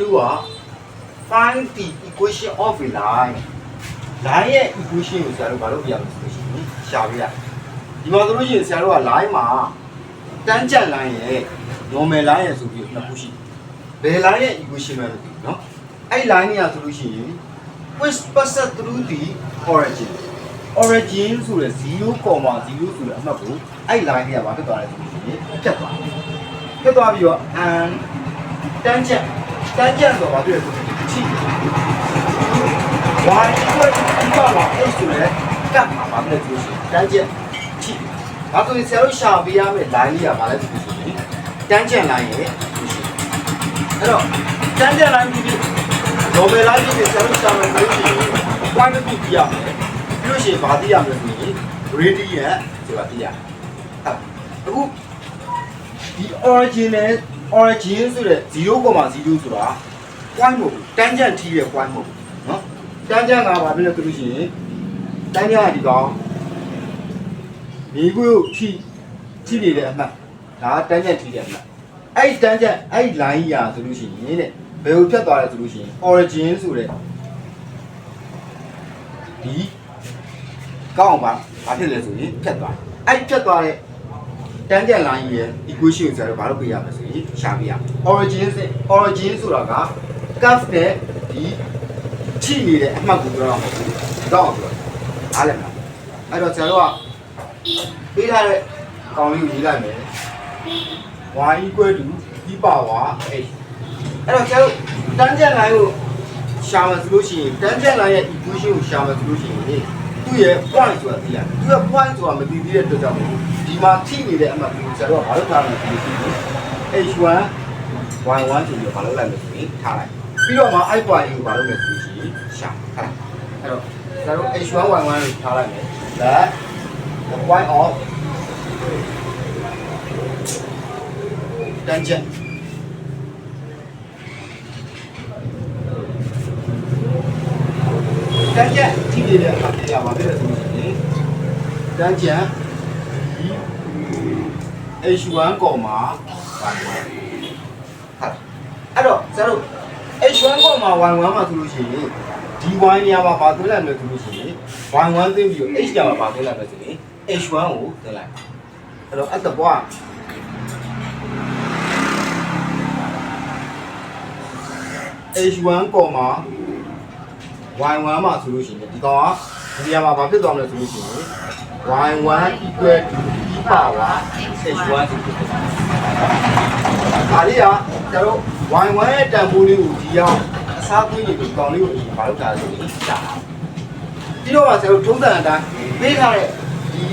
တူက find the equation of a line line ရဲ့ equation ကိုဆရာတို့ဘာလို့ပြရမလဲဆိုလို့ရှိရင်ရှာပြရဒီမှာဆိုလို့ရှိရင်ဆရာတို့က line မှာတန်းကြပ် line ရဲ့ normal line ရဲ့ဆိုပြီးနှစ်ခုရှိတယ်ဘယ် line ရဲ့ equation ပဲမသိဘူးเนาะအဲ့ line ကြီးကဆိုလို့ရှိရင် which passes through the origin origin ဆိုတဲ့0.0ဆိုတဲ့အမှတ်ကိုအဲ့ line ကြီးကဘာဖြစ်သွားလဲဆိုလို့ရှိရင်ဖြတ်သွားတယ်ဖြတ်သွားပြီးတော့ and တန်းကြပ် တန်းကြပ်ဆိုတော့ဘာဖြစ်လဲဆိုတော့ချိ y equal to ဒီပါလာ x ဆိုလဲကပ်မှာဘာဖြစ်လဲဆိုလို့ရှိရင်တန်းကြပ်ချိဒါဆိုရင်ဆရာတို့ရှာပေးရမယ့် line လေးကဘာလဲဆိုလို့ရှိရင်တန်းကြပ် line ရဲ့အဲ့တော့တန်းကြပ် line ပြီးပြီး normal line ပြီးပြီးဆရာတို့ရှာမယ်ဆိုလို့ရှိရင် point တစ်ခုပြရမယ်ပြီးလို့ရှိရင်ဘာသိရမလဲဆိုရင် radian ဆိုတာသိရမယ်ဟုတ်အခုဒီ origin နဲ့ origin ဆိုတဲ့0.0ဆိုတာ point မဟုတ်ဘူးတန်းကျပ်ထီးရဲ့ point မဟုတ်ဘူးနော်တန်းကျပ်ကဘာဖြစ်လဲဆိုလို့ရှိရင်တန်းကျပ်ကဒီကောင်မိကွေ့ကိုထီးထီးနေတဲ့အမှတ်ဒါတန်းကျပ်ထီးတဲ့အမှတ်အဲ့တန်းကျပ်အဲ့ line ရာဆိုလို့ရှိရင်တဲ့ဘယ်ကိုဖြတ်သွားလဲဆိုလို့ရှိရင် origin ဆိုတဲ့ဒီကောင်းပါဘာဖြစ်လဲဆိုရင်ဖြတ်သွားအဲ့ဖြတ်သွားတဲ့ တန်းကြက်လိုင်းရဲ့ equation ကိုဆရာတို့ဘာလို့ပြရမလဲဆိုရင်ရှာပြရမယ် origin စ origin ဆိုတာက curve နဲ့ဒီချိနေတဲ့အမှတ်ကိုပြောတာမဟုတ်ဘူးဒီတော့ပြောတာအားလည်းမလားအဲ့တော့ဆရာတို့ကပေးထားတဲ့ကောင်းလေးကိုရေးလိုက်မယ် y equal to e power h အဲ့တော့ဆရာတို့တန်းကြက်လိုင်းကိုရှာမယ်ဆိုလို့ရှိရင်တန်းကြက်လိုင်းရဲ့ equation ကိုရှာမယ်ဆိုလို့ရှိရင် သူ့ရဲ့ point ဆိုတာသိရတယ်သူ့ရဲ့ point ဆိုတာမသိသေးတဲ့အတွက်ကြောင့်မို့ဒီမှာထိနေတဲ့အမှတ်ကိုဆရာတို့ကဘာလို့ထားမလဲဆိုလို့ရှိရင် h1 y1 ဆိုပြီးတော့ဘာလို့လိုက်လဲဆိုရင်ထားလိုက်ပြီးတော့မှ i point ကိုဘာလို့လဲဆိုလို့ရှိရင်ရှာထားလိုက်အဲ့တော့ဆရာတို့ h1 y1 ကိုထားလိုက်မယ် that the point of tangent တန်းကျက်ထိနေတဲ့အခါကျတော့ဘာဖြစ်လဲဆိုလို့ရှိရင်တန်းကျက်ဒီ H1 ကောမှာ1ဟုတ်အဲ့တော့ဆရာတို့ H1 ကောမှာ1 1မှာဆိုလို့ရှိရင်ဒီ y နေရာမှာဘာသွင်းလိုက်မလဲဆိုလို့ရှိရင်1 1သိပြီးတော့ H နေရာမှာဘာသွင်းလိုက်မလဲဆိုရင် H1 ကိုသွင်းလိုက်အဲ့တော့ at the point H1 ကောမှာ y1 မှာဆိုလို့ရှိရင်ဒီကောင်ကဒီနေရာမှာဘာဖြစ်သွားမလဲဆိုလို့ရှိရင် y1 equal to e power h1 ဆိုဖြစ်တယ်။ဒါလေးကကျတော့ y1 ရဲ့တန်ဖိုးလေးကိုဒီရောက်အစားသွင်းနေပြီးကောင်လေးကိုဒီဘာလို့တာလဲဆိုရင်ရှာတာ။ပြီးတော့မှကျတော့ထုံးစံအတိုင်းပေးထားတဲ့ဒီ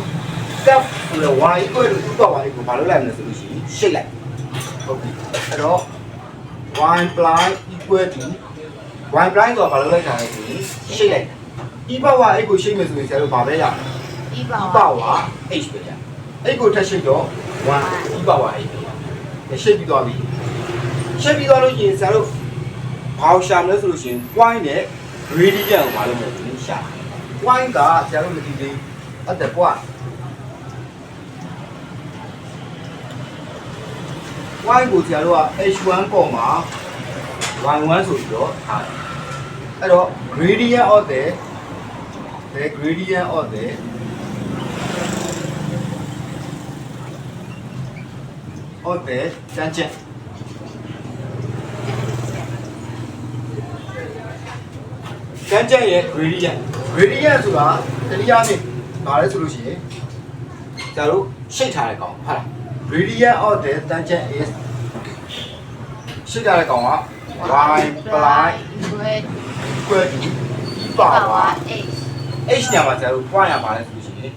step ဆိုတော့ y equal to e power လေးကိုဘာလို့လိုက်မလဲဆိုလို့ရှိရင်ရှစ်လိုက်။ဟုတ်ပြီ။အဲ့တော့ y plus equal to y prime ဆိုတာဘာလို့လိုက်တာလဲဆိုရင်ရှိတ်လိုက် e power h ကိုရှိတ်မယ်ဆိုရင်ဆရာတို့ဘာပဲရမလဲဒီ e ပါ power h ပဲရ h ကိုထပ်ရှိတ်တော့1 e power h ပဲရရှိတ်ပြီးသွားပြီရှိတ်ပြီးသွားလို့ရှိရင်ဆရာတို့ဘာကိုရှာမလဲဆိုလို့ရှိရင် point နဲ့ gradient ကိုဘာလုပ်မလဲဆိုရင်ရှာ point ကဆရာတို့မသိသေးအဲ့ဒါ point point ကိုဆရာတို့က h1 ကောမှာ y1 ဆိုပြီးတော့ထားတယ်အဲ့တော့ gradient of the the gradient of the of the tangent တန်းကျက်ရဲ့ gradient gradient ဆိုတာတနည်းအားဖြင့်ဘာလဲဆိုလို့ရှိရင်ကျတို့ရှိတ်ထားတဲ့ကောင်ဟုတ်လား gradient of the tangent is ရှိတ်ထားတဲ့ကောင်က y plus ဝဲ equal to e ပါ power ဝါ h ညမှာကျတော့ point ရပါလဲဆိုလို့ရှိရင်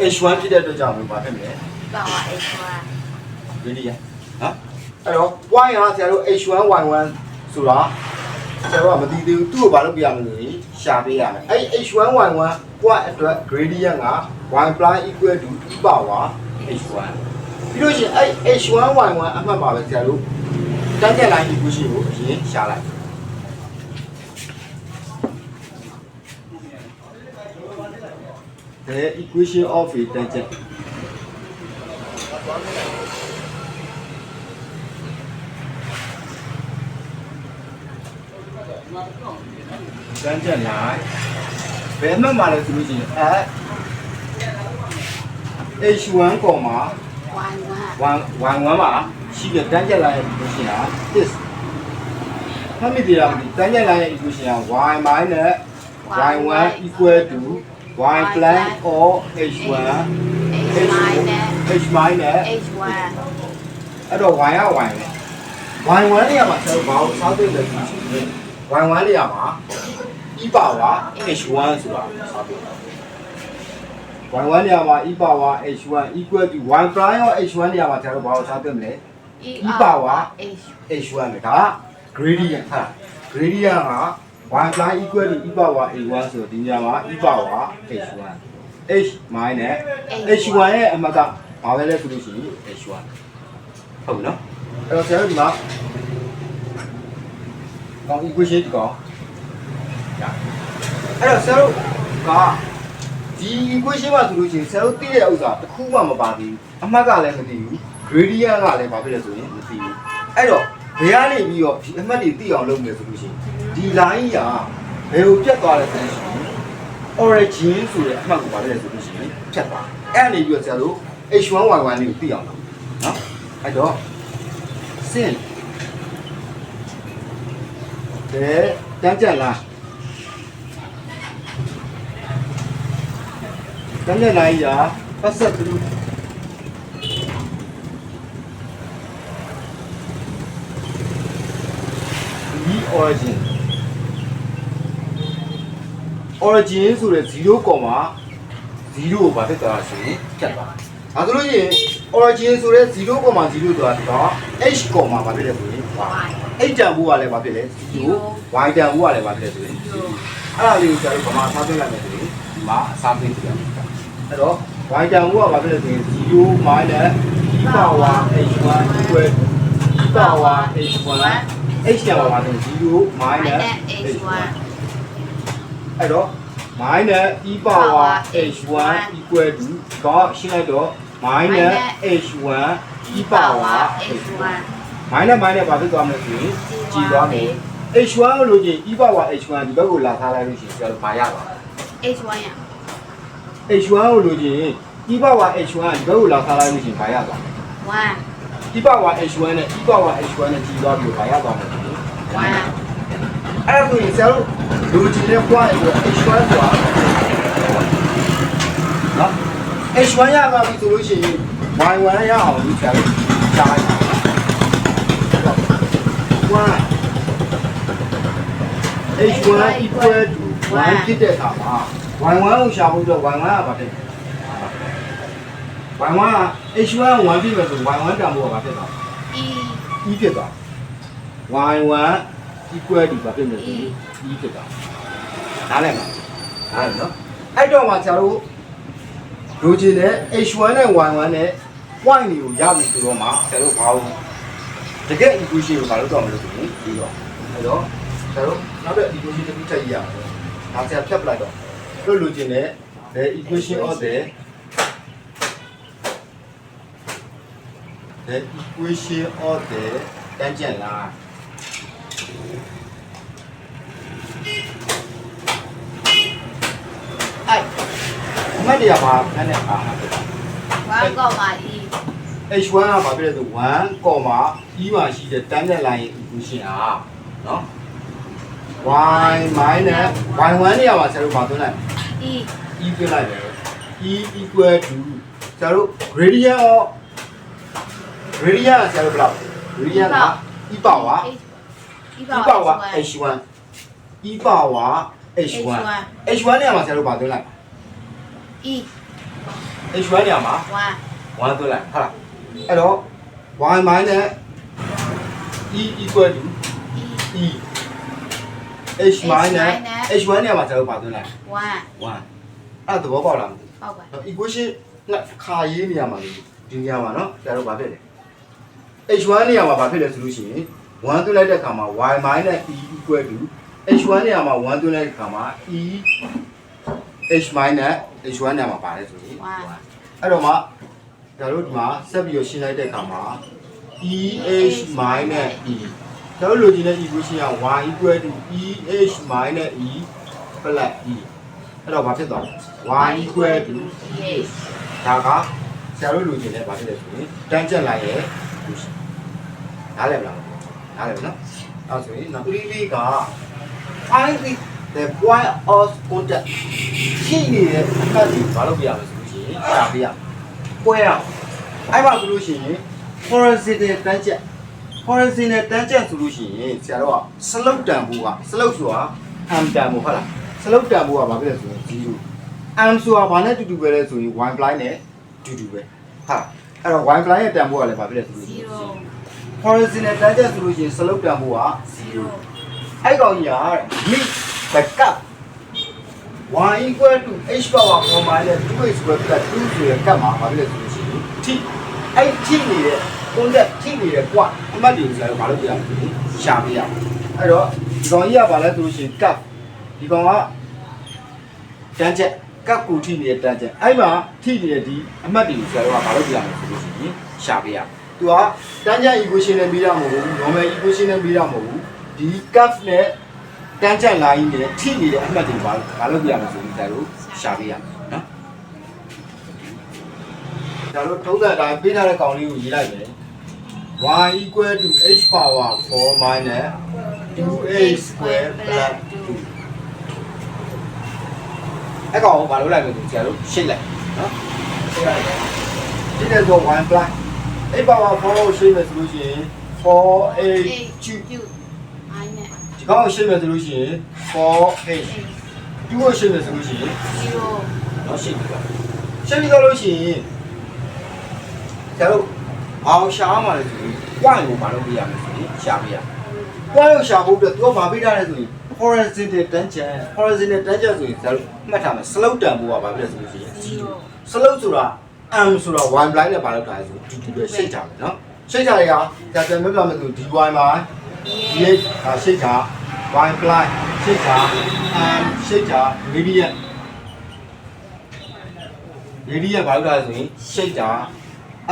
1 h1 ဖြစ်တဲ့အတွက်ကြောင့်ဘာဖြစ်မလဲပါဝါ h1 gradient နော်အဲ့တော့ point ကဆရာတို့ h1 y1 ဆိုတာဆရာတို့ကမသိသေးဘူးသူ့ကိုဘာလုပ်ပြရမလဲရှာပေးရမယ်အဲ့ h1 y1 point အတွက် gradient က y plus equal to e power h1 ပြီးလို့ရှိရင်အဲ့ h1 y1 အမှတ်ပါပဲဆရာတို့ တန်းကျက်လိုင်း equation ကိုအရင်ရှာလိုက် the equation of a tangent တန်းချက်လိုက်ဘယ်မှတ်မှလဲဆိုလို့ရှိရင်အဲ h1 ကောမှာဝမ်ဝမ်1 1 1မှာ ရှိတဲ့တန်းချက်လိုက်ရဲ့ equation ဟာ this မှတ်မိသေးလားမသိတန်းချက်လိုက်ရဲ့ equation ဟာ y minus y1 equal to y plus or h1 H minus h minus H1 အဲ့တော့ y က y ပဲ y1 နေရာမှာဆက်ဘာကိုစားသိတယ်ဆိုရင် y1 နေရာမှာ e power h1 ဆိုတာစားသိတယ် y1 နေရာမှာ e power h1 equal to y prime ရော h1 နေရာမှာဆက်ဘာကိုစားသိမလဲ E power H h1 ပဲဒါက gradient ဟာ gradient က y prime equal to e power a1 ဆိုတော့ဒီနေရာမှာ e power h1 h minus h1 ရဲ့အမှတ်ကဘာပဲလဲဆိုလို့ရှိရင် h1 ဟုတ်ပြီနော်အဲ့တော့ဆရာတို့ဒီမှာကောင်း equation ဒီကောင်ရအဲ့တော့ဆရာတို့ကဒီ equation မှာဆိုလို့ရှိရင်ဆရာတို့သိတဲ့ဥစ္စာတစ်ခုမှမပါသေးဘူးအမှတ်ကလည်းမသိဘူး gradient ကလည်းဘာဖြစ်လဲဆိုရင်မသိဘူးအဲ့တော့ဘယ်ကနေပြီးတော့ဒီအမှတ်တွေသိအောင်လုပ်မယ်ဆိုလို့ရှိရင်ဒီ line ကဘယ်ကိုပြတ်သွားလဲဆိုလို့ရှိရင် origin ဆိုတဲ့အမှတ်ကိုဘာလဲဆိုလို့ရှိရင်ဖြတ်သွားအဲ့အနေပြီးတော့ဆရာတို့ h1y1 လေးကိုသိအောင်လုပ်နော်အဲ့တော့ sin ကဲတန်းကြက်လားတန်းကြက်လားရာပတ်သက်သူဒီ origin origin ဆိုတဲ့0 comma 0ကိုဘာဖြစ်သွားလဲဆိုရင်ဖြတ်သွားတယ်။ဒါဆိုလို့ရှိရင် origin ဆိုတဲ့0 comma 0ဆိုတာဒီတော့ h comma ဘာဖြစ်လဲဆိုရင် y h တန်ဖို့ကလည်းဘာဖြစ်လဲ0 y တန်ဖို့ကလည်းဘာဖြစ်လဲဆိုရင်အဲ့ဒါလေးကိုကျွန်တော်ဗမာစားပေးလိုက်မယ်ဆိုရင်ဒီမှာအစားပေးပြရမယ်။အဲ့တော့ y တန်ဖို့ကဘာဖြစ်လဲဆိုရင်0 minus e power h1 equal e power h1 h တန်ပါဆို0 minus h1 အဲ့တော့ minus e power h1 equal to တော့ရှင်းလိုက်တော့ minus h1 e power h1 minus minus ဘာဖြစ်သွားမလဲဆိုရင်ကြည်သွားမယ် h1 လို့ချင်း e power h1 ဒီဘက်ကိုလာထားလိုက်လို့ရှိရင်ကျွန်တော်ဘာရပါလဲ H1 ရ h1 လို့ချင်း e power h1 ဒီဘက်ကိုလာထားလိုက်လို့ရှိရင်ဘာရသွားလဲ1 e power h1 နဲ့ e power h1 နဲ့ကြည်သွားပြီးတော့ဘာရသွားမလဲဆိုရင်1အဲ့ဒါဆိုရင်ဆရာတို့လူကြီးတဲ့ point ကို h1 ဆိုတာနော် h1 ရပါပြီဆိုလို့ရှိရင် y1 ရအောင်ဒီဆရာတို့ရှားလိုက်ပါ1 h1 equal to 1ဖြစ်တဲ့အခါမှာ y1 ကိုရှာဖို့တော့ y1 ကဘာဖြစ်လဲ y1 က h1 က1ဖြစ်မယ်ဆို y1 တန်ဖို့ကဘာဖြစ်သွား E e ဖြစ်သွား y1 equal to ဘာဖြစ်မလဲဆိုရင် e ဖြစ်သွားနားလည်မှာနားလည်နော်အဲ့တော့မှဆရာတို့လိုချင်တဲ့ h1 နဲ့ y1 နဲ့ point တွေကိုရပြီဆိုတော့မှဆရာတို့ဘာလို့တကယ် equation ကိုဘာလို့တော့မလို့ဆိုရင်ပြီးတော့အဲ့တော့ဆရာတို့နောက်တဲ့ equation တစ်ခုထပ်ရအောင်ဒါဆရာဖြတ်ပလိုက်တော့တို့လိုချင်တဲ့ the equation of the the equation of the tangent line အဲ့အမှတ်တရမှာအဲ့နဲ့ပါမှာဖြစ်တာ1 comma E H1 ကဘာဖြစ်လဲဆို1 comma E မှာရှိတဲ့ tangent line ရဲ့ equation ဟာနော် y minus y1 နေရာမှာဆရာတို့ဘာသွင်းလိုက် E e သွင်းလိုက်တယ် e equal to ဆရာတို့ gradient of gradient ကဆရာတို့ဘယ်လောက် gradient က e power E e power h1 e power h1 h1 နေရာမှာဆရာတို့ဘာသွင်းလိုက် E h1 နေရာမှာ1 1သွင်းလိုက်ဟုတ်လားအဲ့တော့ y minus e equal to E e h minus h1 နေရာမှာကျွန်တော်ပါသွင်းလိုက်1 1အဲ့ဒါသဘောပေါက်လားမသိဟုတ်ပါဘူး equation နဲ့ခါရေးနေရာမှာလို့ဒီနေရာမှာနော်ကျွန်တော်ဗာဖြစ်တယ် h1 နေရာမှာဗာဖြစ်တယ်ဆိုလို့ရှိရင်1သွင်းလိုက်တဲ့အခါမှာ y minus e equal to h1 နေရာမှာ1သွင်းလိုက်တဲ့အခါမှာ e h minus h1 နေရာမှာပါတယ်ဆိုရင်အဲ့တော့မှကျွန်တော်တို့ဒီမှာဆက်ပြီးရရှင်းလိုက်တဲ့အခါမှာ eh minus e ကျွန်တော်လိုချင်တဲ့ equation က y equal to eh minus e plus e အဲ့တော့ဘာဖြစ်သွားလဲ y equal to yes ဒါကဆရာတို့လိုချင်တဲ့ဘာဖြစ်လဲဆိုရင်တန်းချက်လိုက်ရဲ့ equation နားလည်မလားနားလည်မလားအဲ့ဆိုရင်နောက်3လေးက find the the point of contact ရှိနေတဲ့အမှတ်ကြီးဘာလို့ပြရမလဲဆိုလို့ရှိရင်ရှာပြရပွဲရအဲ့မှာဆိုလို့ရှိရင် horizontal တန်းချက် horizontal တန်းချက်ဆိုလို့ရှိရင်ဆရာတို့က slope တန်ဖိုးက slope ဆိုတာ m တန်ဖိုးဟုတ်လား slope တန်ဖိုးကဘာဖြစ်လဲဆိုရင်0 m ဆိုတာဘာနဲ့တူတူပဲလဲဆိုရင် y blind နဲ့တူတူပဲဟာအဲ့တော့ y blind ရဲ့တန်ဖိုးကလည်းဘာဖြစ်လဲဆိုလို့ရှိရင်0 horizontal တန်းချက်ဆိုလို့ရှိရင် slope တန်ဖိုးက0အဲ့ကောင်ကြီးက meet the gap y equal to h power 4 minus 2h square plus 2ဆိုရကတ်မှာဘာဖြစ်လဲဆိုလို့ရှိရင် t အဲ့ t နေတဲ့ contact t နေတဲ့ point အမှတ်တွေကိုဆိုတော့ဘာလို့ပြရမလဲရှာပြရအဲ့တော့ဒီကောင်ကြီးကဘာလဲဆိုလို့ရှိရင် gap ဒီကောင်ကတန်းချက်ကပ်ကူ t နေတဲ့တန်းချက်အဲ့မှာ t နေတဲ့ဒီအမှတ်တွေကိုဆိုတော့ဘာလို့ပြရမလဲဆိုလို့ရှိရင်ရှာပြရ သူကတန်းချက် equation နဲ့ပြီးရမှာမဟုတ်ဘူး normal equation နဲ့ပြီးရမှာမဟုတ်ဘူးဒီ gap နဲ့တန်းချက် line နဲ့ t နေတဲ့အမှတ်တွေဘာဘာလို့ပြရမလဲဆိုပြီးဒါတို့ရှာပြရနော်ဒါတို့ထုံးစံအတိုင်းပေးထားတဲ့ကောင်လေးကိုရေးလိုက်မယ် y equal to h power 4 minus 2h square plus 2အဲ့ကောင်ကိုဘာလို့လိုက်လို့ဆရာတို့ရှင်းလိုက်နော်ရှင်းလိုက်ဒီတဲ့ဆို1 plus h power 4ကိုရှင်းမယ်ဆိုလို့ရှိရင် 4h 2 minus ဒီကောင်ကိုရှင်းမယ်ဆိုလို့ရှိရင် 4h 2ကိုရှင်းမယ်ဆိုလို့ရှိရင်0နော်ရှင်းပြီလားရှင်းပြီတော့လို့ရှိရင်ဆရာတို့အောင်ရှာမှာလေဆိုရင် point ကိုမလုပ်ပြရမယ်ဆိုရင်ရှာပြရ point ကိုရှာဖို့အတွက်သူကမပေးထားတဲ့ဆိုရင် horizontal tangent horizontal tangent ဆိုရင်ဆရာတို့မှတ်ထားမယ် slope တန်ဖို့ကဘာဖြစ်လဲဆိုလို့ရှိရင်0 slope ဆိုတာ m ဆိုတာ y blind နဲ့ဘာလုပ်တာလဲဆိုဒီဒီပဲရှိတ်ထားမယ်နော်ရှိတ်ထားရကဒါပြန်ပြောပြမယ်ဆို dy မှာ dx ဟာရှိတ်ထား y blind ရှိတ်ထား m ရှိတ်ထား radian radian ဘာလုပ်တာလဲဆိုရင်ရှိတ်ထား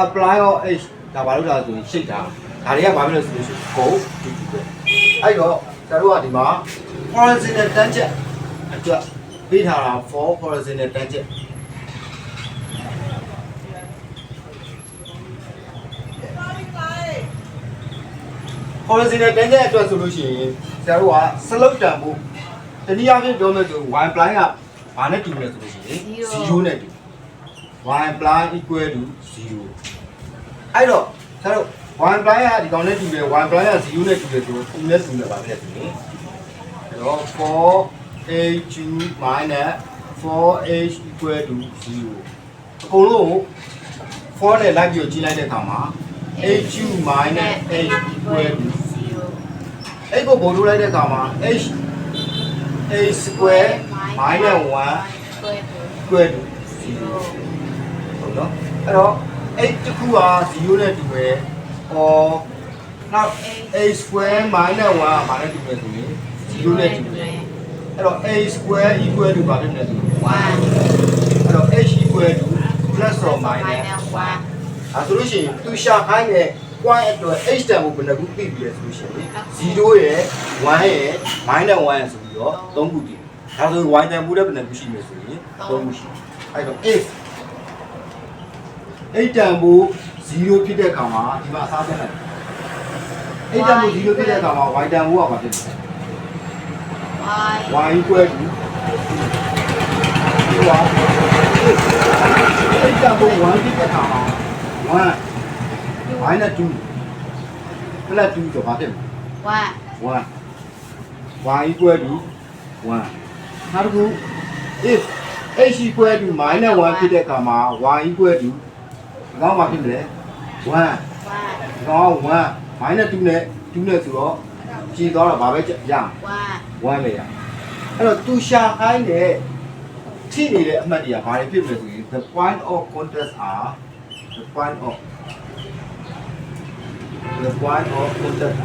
apply of h ဒါဘာလုပ်တာလဲဆိုရင်ရှိတ်ထားဒါတွေကဘာဖြစ်လဲဆိုလို့ရှိရင် go ဒီဒီပဲအဲ့တော့ကျတို့ကဒီမှာ horizontal tangent အတွက်ပေးထားတာ for horizontal tangent horizontal tangent အတွက်ဆိုလို့ရှိရင်ဆရာတို့က slope တန်ဖို့တနည်းအားဖြင့်ပြောမယ်ဆို y blind ကဘာနဲ့တူလဲဆိုလို့ရှိရင် Zero 0နဲ့တူ y blind equal to 0အဲ့တော့ဆရာတို့ y blind ကဒီကောင်နဲ့တူတယ် y blind က0နဲ့တူတယ်ဆိုတော့2နဲ့တူတယ်ပါပဲဆိုရင်အဲ့တော့ 4h2 minus 4h equal to 0အကုန်လုံး4နဲ့လိုက်ပြီးတော့ကြီးလိုက်တဲ့အခါမှာ h2 minus h equal to 0 အဲ့ကိုပုံထုတ်လိုက်တဲ့အခါမှာ h h square minus 1 square equal to 0ဟုတ်နော်အဲ့တော့ h တစ်ခုက0နဲ့တူပဲ။အော်နောက် h square minus 1ကဘာနဲ့တူလဲဆိုရင်0နဲ့တူတယ်။အဲ့တော့ h square equal to ဘာဖြစ်မလဲဆိုရင်1အဲ့တော့ h equal to plus or minus minus 1အဲဆိုလို့ရှိရင်သူရှာခိုင်းတဲ့ point အတွက် h တန်ကိုဘယ်နှခုသိပြီလဲဆိုလို့ရှိရင်0ရယ်1ရယ် minus 1ရယ်ဆိုပြီးတော့3ခုတည်ဒါဆို y တန်ဘူးတဲ့ဘယ်နှခုရှိမလဲဆိုရင်3ခုရှိအဲ့တော့ if h တန်ဘူး0ဖြစ်တဲ့အခါမှာဒီမှာအစားဆက်လိုက် h တန်ဘူး0ဖြစ်တဲ့အခါမှာ y တန်ဘူးကဘာဖြစ်လဲ y y equal to ဒီပါအဲ့ဒါကို1ဖြစ်တဲ့အခါမှာ1 minus 2 plus 2ဆိုဘာဖြစ်လဲ1 1 y equal to 1နောက်တစ်ခု if h equal to minus 1ဖြစ်တဲ့အခါမှာ y equal to ဒီကောင်ဘာဖြစ်မလဲ1 1ဒီကောင်က1 minus 2နဲ့2နဲ့ဆိုတော့ကြည်သွားတော့ဘာပဲရရ1 1ပဲရအဲ့တော့သူရှာခိုင်းတဲ့ထိနေတဲ့အမှတ်တွေကဘာတွေဖြစ်မလဲဆိုရင် the point of contact are the point of the point of contact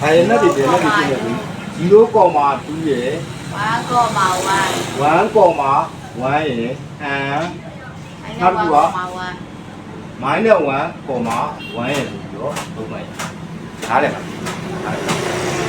ဘာရနဲ့ဒီတဲ့နဲ့ဒီဖြစ်နေပြီ0.2ရယ်1 comma 1 1.1ရယ် and 1 comma 1 minus 1, 1ရဲ့ဆိုပြီးတော့သုံးလိုက်နားလည်ပါနားလည်ပါ